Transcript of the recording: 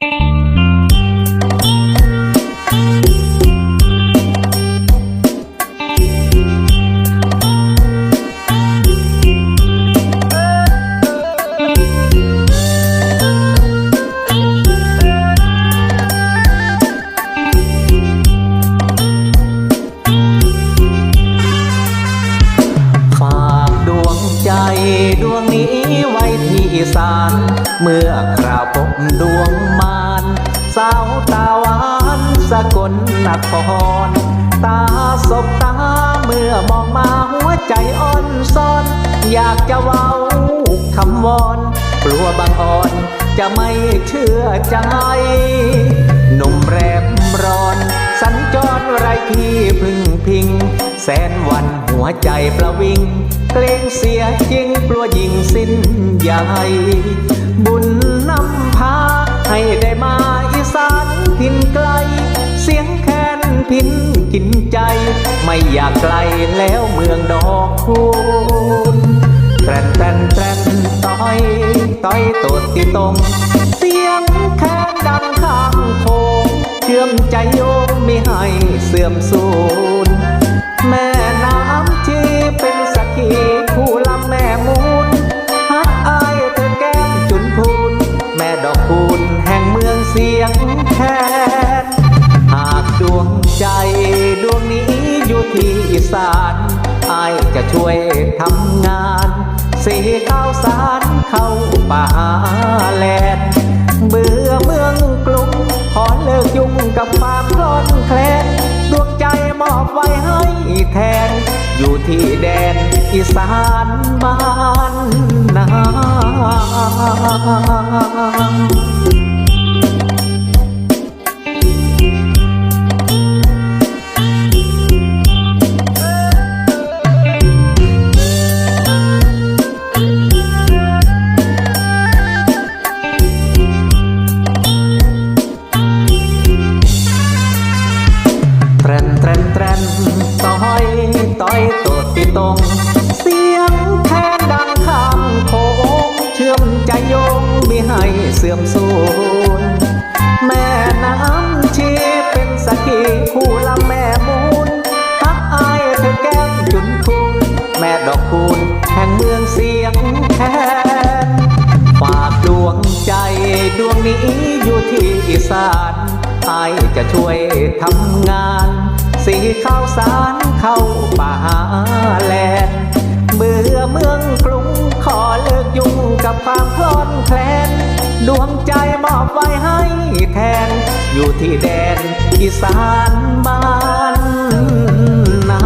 ฝากดวงใจดวงนี้ อีสาน เมื่อคราวพบดวงมารสาวตาหวานสกลนคร ตาสบตาเมื่อมองมาหัวใจอ่อนซ่อน อยากจะเว้าคำวอนกลัวบางอ่อนจะไม่เชื่อใจหนุ่มแรมร้อน สัญจรไรที่พึ่งพิง แสนวันหัวใจประวิง เกรงเสียจริงกลัวยิงสิ้นใหญ่ บุญนำพาให้ได้มาอีสานถิ่นไกล เสียงแคนพินกินใจ ไม่อยากไกลแล้วเมืองดอกคูณแตรนแตรนแตรนต้อยต้อยตดที่ตรง เสียงแค้นดังข้างโคงเชื่อมใจโยมไม่ให้เสื่อมสู อกคูณแห่งเมืองเสียงแคนหากดวงใจดวงนี้อยู่ที่อีสานอายจะช่วยทำงานสีข้าวสารเข้าป่าแลนเบื่อเมืองกรุงขอเลิกยุ่งกับความคลอนแคลนดวงใจมอบไว้ให้แทน อยู่ที่แดนอีสานบ้าน ต้อยตดที่ตรง เสียงแคนดังข้ามโคงเชื่อมใจโยงไม่ให้เสื่อมสูญแม่น้ำชีเป็นสกีคู่ลำแม่มูลทักอายเธอแก้มจุนพูนแม่ดอกคูณแห่งเมืองเสียงแคนฝากดวงใจดวงนี้อยู่ที่อีสานอายจะช่วยทำงาน สีข้าวสารเข้าป่าแลนเบื่อเมืองกรุงขอเลิกยุ่งกับความคลอนแคลนดวงใจมอบไว้ให้แทน อยู่ที่แดนอีสานบ้านนา